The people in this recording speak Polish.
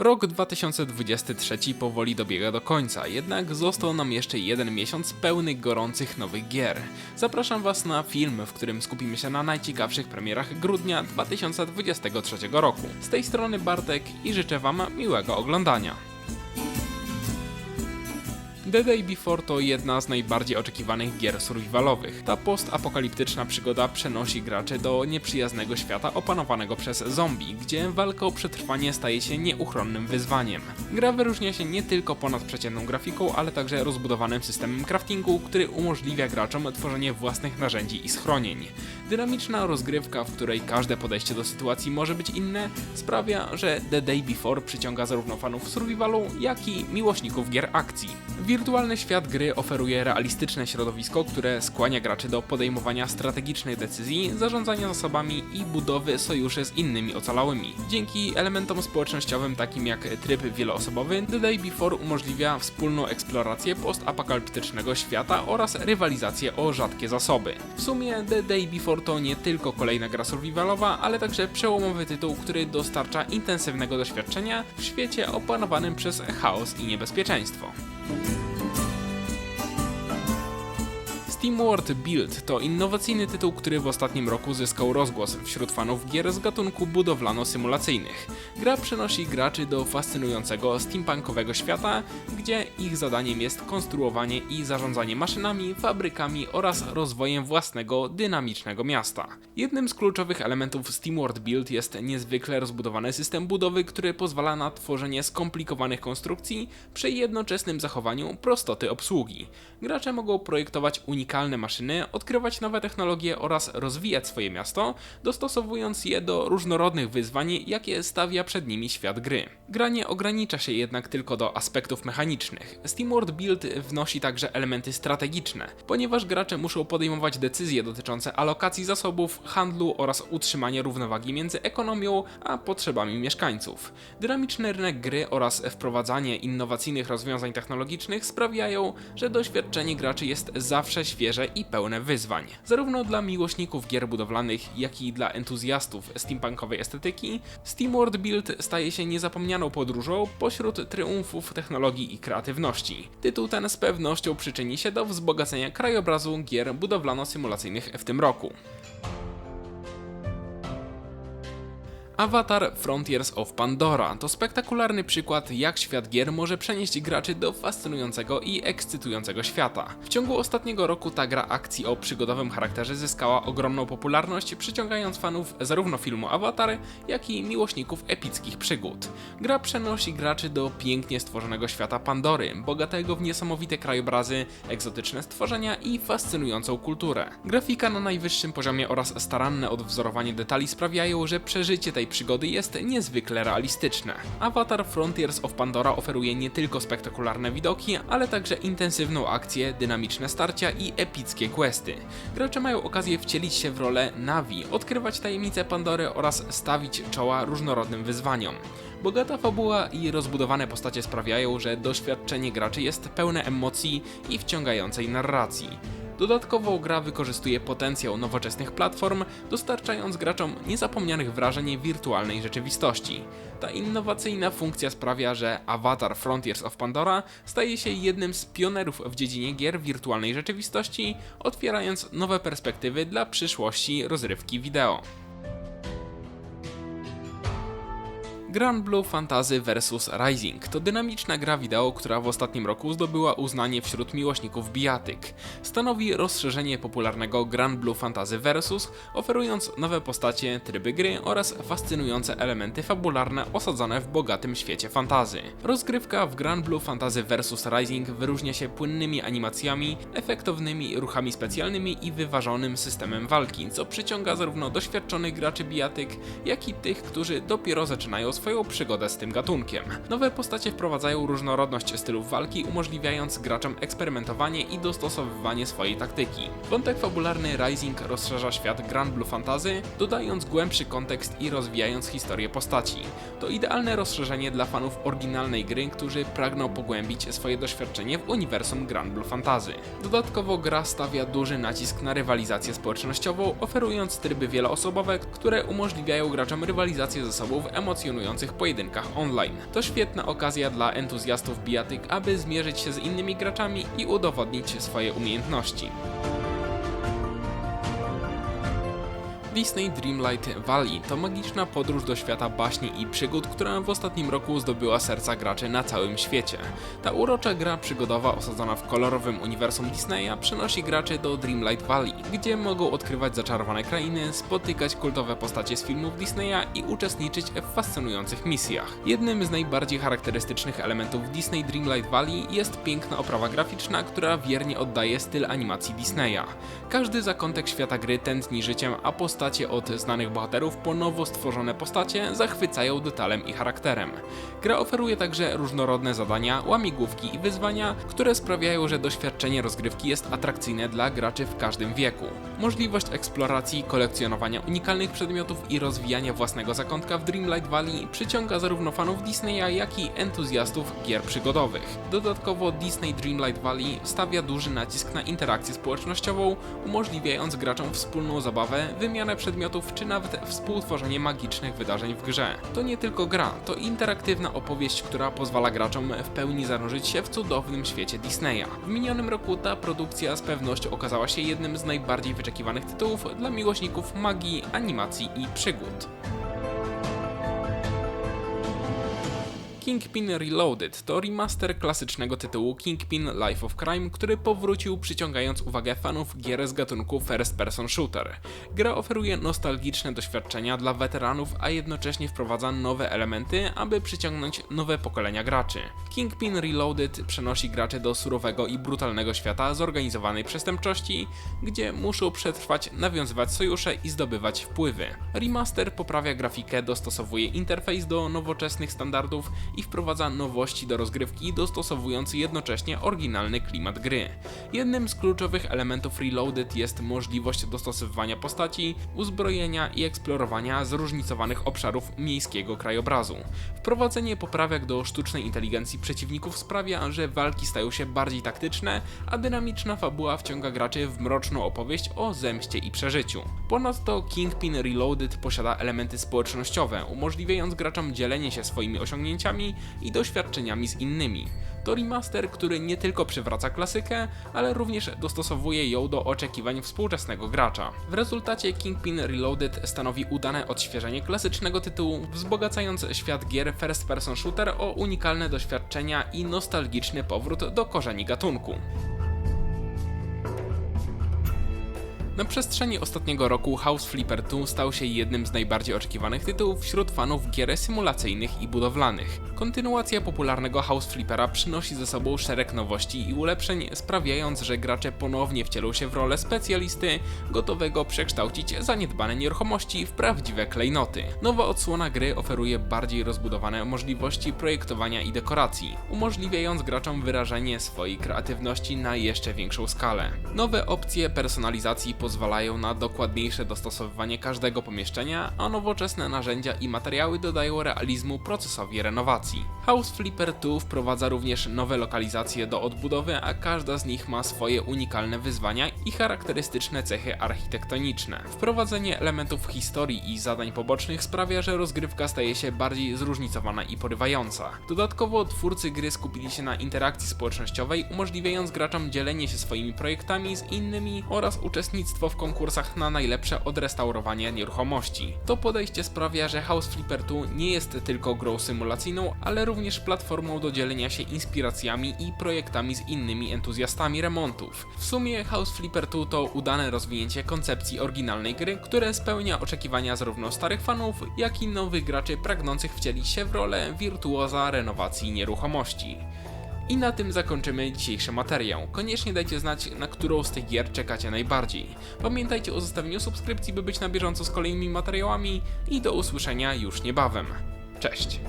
Rok 2023 powoli dobiega do końca, jednak został nam jeszcze jeden miesiąc pełny gorących nowych gier. Zapraszam Was na film, w którym skupimy się na najciekawszych premierach grudnia 2023 roku. Z tej strony Bartek i życzę Wam miłego oglądania. The Day Before to jedna z najbardziej oczekiwanych gier survivalowych. Ta postapokaliptyczna przygoda przenosi graczy do nieprzyjaznego świata opanowanego przez zombie, gdzie walka o przetrwanie staje się nieuchronnym wyzwaniem. Gra wyróżnia się nie tylko ponadprzeciętną grafiką, ale także rozbudowanym systemem craftingu, który umożliwia graczom tworzenie własnych narzędzi i schronień. Dynamiczna rozgrywka, w której każde podejście do sytuacji może być inne, sprawia, że The Day Before przyciąga zarówno fanów survivalu, jak i miłośników gier akcji. Wirtualny świat gry oferuje realistyczne środowisko, które skłania graczy do podejmowania strategicznych decyzji, zarządzania zasobami i budowy sojuszy z innymi ocalałymi. Dzięki elementom społecznościowym takim jak tryb wieloosobowy, The Day Before umożliwia wspólną eksplorację postapokaliptycznego świata oraz rywalizację o rzadkie zasoby. W sumie The Day Before to nie tylko kolejna gra survivalowa, ale także przełomowy tytuł, który dostarcza intensywnego doświadczenia w świecie opanowanym przez chaos i niebezpieczeństwo. SteamWorld Build to innowacyjny tytuł, który w ostatnim roku zyskał rozgłos wśród fanów gier z gatunku budowlano-symulacyjnych. Gra przenosi graczy do fascynującego steampunkowego świata, gdzie ich zadaniem jest konstruowanie i zarządzanie maszynami, fabrykami oraz rozwojem własnego, dynamicznego miasta. Jednym z kluczowych elementów SteamWorld Build jest niezwykle rozbudowany system budowy, który pozwala na tworzenie skomplikowanych konstrukcji przy jednoczesnym zachowaniu prostoty obsługi. Gracze mogą projektować unikalne maszyny, odkrywać nowe technologie oraz rozwijać swoje miasto, dostosowując je do różnorodnych wyzwań, jakie stawia przed nimi świat gry. Gra nie ogranicza się jednak tylko do aspektów mechanicznych. SteamWorld Build wnosi także elementy strategiczne, ponieważ gracze muszą podejmować decyzje dotyczące alokacji zasobów, handlu oraz utrzymania równowagi między ekonomią a potrzebami mieszkańców. Dynamiczny rynek gry oraz wprowadzanie innowacyjnych rozwiązań technologicznych sprawiają, że doświadczenie graczy jest zawsze świeże i pełne wyzwań. Zarówno dla miłośników gier budowlanych, jak i dla entuzjastów steampunkowej estetyki, SteamWorld Build staje się niezapomnianą podróżą pośród triumfów technologii i kreatywności. Tytuł ten z pewnością przyczyni się do wzbogacenia krajobrazu gier budowlano-symulacyjnych w tym roku. Avatar Frontiers of Pandora to spektakularny przykład, jak świat gier może przenieść graczy do fascynującego i ekscytującego świata. W ciągu ostatniego roku ta gra akcji o przygodowym charakterze zyskała ogromną popularność, przyciągając fanów zarówno filmu Avatar, jak i miłośników epickich przygód. Gra przenosi graczy do pięknie stworzonego świata Pandory, bogatego w niesamowite krajobrazy, egzotyczne stworzenia i fascynującą kulturę. Grafika na najwyższym poziomie oraz staranne odwzorowanie detali sprawiają, że przeżycie tej przygody jest niezwykle realistyczne. Avatar Frontiers of Pandora oferuje nie tylko spektakularne widoki, ale także intensywną akcję, dynamiczne starcia i epickie questy. Gracze mają okazję wcielić się w rolę Navi, odkrywać tajemnice Pandory oraz stawić czoła różnorodnym wyzwaniom. Bogata fabuła i rozbudowane postacie sprawiają, że doświadczenie graczy jest pełne emocji i wciągającej narracji. Dodatkowo gra wykorzystuje potencjał nowoczesnych platform, dostarczając graczom niezapomnianych wrażeń wirtualnej rzeczywistości. Ta innowacyjna funkcja sprawia, że Avatar Frontiers of Pandora staje się jednym z pionerów w dziedzinie gier wirtualnej rzeczywistości, otwierając nowe perspektywy dla przyszłości rozrywki wideo. Grand Blue Fantasy vs Rising to dynamiczna gra wideo, która w ostatnim roku zdobyła uznanie wśród miłośników bijatyk. Stanowi rozszerzenie popularnego Grand Blue Fantasy vs, oferując nowe postacie, tryby gry oraz fascynujące elementy fabularne osadzone w bogatym świecie fantazy. Rozgrywka w Grand Blue Fantasy vs Rising wyróżnia się płynnymi animacjami, efektownymi ruchami specjalnymi i wyważonym systemem walki, co przyciąga zarówno doświadczonych graczy bijatyk, jak i tych, którzy dopiero zaczynają swoją przygodę z tym gatunkiem. Nowe postacie wprowadzają różnorodność stylów walki, umożliwiając graczom eksperymentowanie i dostosowywanie swojej taktyki. Wątek fabularny Rising rozszerza świat Grand Blue Fantasy, dodając głębszy kontekst i rozwijając historię postaci. To idealne rozszerzenie dla fanów oryginalnej gry, którzy pragną pogłębić swoje doświadczenie w uniwersum Grand Blue Fantasy. Dodatkowo gra stawia duży nacisk na rywalizację społecznościową, oferując tryby wieloosobowe, które umożliwiają graczom rywalizację ze sobą w emocjonujący pojedynkach online. To świetna okazja dla entuzjastów bijatyk, aby zmierzyć się z innymi graczami i udowodnić swoje umiejętności. Disney Dreamlight Valley to magiczna podróż do świata baśni i przygód, która w ostatnim roku zdobyła serca graczy na całym świecie. Ta urocza gra przygodowa osadzona w kolorowym uniwersum Disneya przenosi graczy do Dreamlight Valley, gdzie mogą odkrywać zaczarowane krainy, spotykać kultowe postacie z filmów Disneya i uczestniczyć w fascynujących misjach. Jednym z najbardziej charakterystycznych elementów Disney Dreamlight Valley jest piękna oprawa graficzna, która wiernie oddaje styl animacji Disneya. Każdy zakątek świata gry tętni życiem, a postacie od znanych bohaterów po nowo stworzone postacie zachwycają detalem i charakterem. Gra oferuje także różnorodne zadania, łamigłówki i wyzwania, które sprawiają, że doświadczenie rozgrywki jest atrakcyjne dla graczy w każdym wieku. Możliwość eksploracji, kolekcjonowania unikalnych przedmiotów i rozwijania własnego zakątka w Dreamlight Valley przyciąga zarówno fanów Disneya, jak i entuzjastów gier przygodowych. Dodatkowo Disney Dreamlight Valley stawia duży nacisk na interakcję społecznościową, umożliwiając graczom wspólną zabawę, wymianę przedmiotów czy nawet współtworzenie magicznych wydarzeń w grze. To nie tylko gra, to interaktywna opowieść, która pozwala graczom w pełni zanurzyć się w cudownym świecie Disneya. W minionym roku ta produkcja z pewnością okazała się jednym z najbardziej wyczekiwanych tytułów dla miłośników magii, animacji i przygód. Kingpin Reloaded to remaster klasycznego tytułu Kingpin Life of Crime, który powrócił przyciągając uwagę fanów gier z gatunku First Person Shooter. Gra oferuje nostalgiczne doświadczenia dla weteranów, a jednocześnie wprowadza nowe elementy, aby przyciągnąć nowe pokolenia graczy. Kingpin Reloaded przenosi graczy do surowego i brutalnego świata zorganizowanej przestępczości, gdzie muszą przetrwać, nawiązywać sojusze i zdobywać wpływy. Remaster poprawia grafikę, dostosowuje interfejs do nowoczesnych standardów i wprowadza nowości do rozgrywki, dostosowując jednocześnie oryginalny klimat gry. Jednym z kluczowych elementów Reloaded jest możliwość dostosowywania postaci, uzbrojenia i eksplorowania zróżnicowanych obszarów miejskiego krajobrazu. Wprowadzenie poprawek do sztucznej inteligencji przeciwników sprawia, że walki stają się bardziej taktyczne, a dynamiczna fabuła wciąga graczy w mroczną opowieść o zemście i przeżyciu. Ponadto Kingpin Reloaded posiada elementy społecznościowe, umożliwiając graczom dzielenie się swoimi osiągnięciami i doświadczeniami z innymi. To remaster, który nie tylko przywraca klasykę, ale również dostosowuje ją do oczekiwań współczesnego gracza. W rezultacie Kingpin Reloaded stanowi udane odświeżenie klasycznego tytułu, wzbogacając świat gier first person shooter o unikalne doświadczenia i nostalgiczny powrót do korzeni gatunku. Na przestrzeni ostatniego roku House Flipper 2 stał się jednym z najbardziej oczekiwanych tytułów wśród fanów gier symulacyjnych i budowlanych. Kontynuacja popularnego House Flippera przynosi ze sobą szereg nowości i ulepszeń, sprawiając, że gracze ponownie wcielą się w rolę specjalisty, gotowego przekształcić zaniedbane nieruchomości w prawdziwe klejnoty. Nowa odsłona gry oferuje bardziej rozbudowane możliwości projektowania i dekoracji, umożliwiając graczom wyrażenie swojej kreatywności na jeszcze większą skalę. Nowe opcje personalizacji pozwalają na dokładniejsze dostosowywanie każdego pomieszczenia, a nowoczesne narzędzia i materiały dodają realizmu procesowi renowacji. House Flipper 2 wprowadza również nowe lokalizacje do odbudowy, a każda z nich ma swoje unikalne wyzwania i charakterystyczne cechy architektoniczne. Wprowadzenie elementów historii i zadań pobocznych sprawia, że rozgrywka staje się bardziej zróżnicowana i porywająca. Dodatkowo twórcy gry skupili się na interakcji społecznościowej, umożliwiając graczom dzielenie się swoimi projektami z innymi oraz uczestnictwo w konkursach na najlepsze odrestaurowanie nieruchomości. To podejście sprawia, że House Flipper 2 nie jest tylko grą symulacyjną, ale również platformą do dzielenia się inspiracjami i projektami z innymi entuzjastami remontów. W sumie House Flipper 2 to udane rozwinięcie koncepcji oryginalnej gry, które spełnia oczekiwania zarówno starych fanów, jak i nowych graczy pragnących wcielić się w rolę wirtuoza renowacji nieruchomości. I na tym zakończymy dzisiejszy materiał. Koniecznie dajcie znać, na którą z tych gier czekacie najbardziej. Pamiętajcie o zostawieniu subskrypcji, by być na bieżąco z kolejnymi materiałami i do usłyszenia już niebawem. Cześć!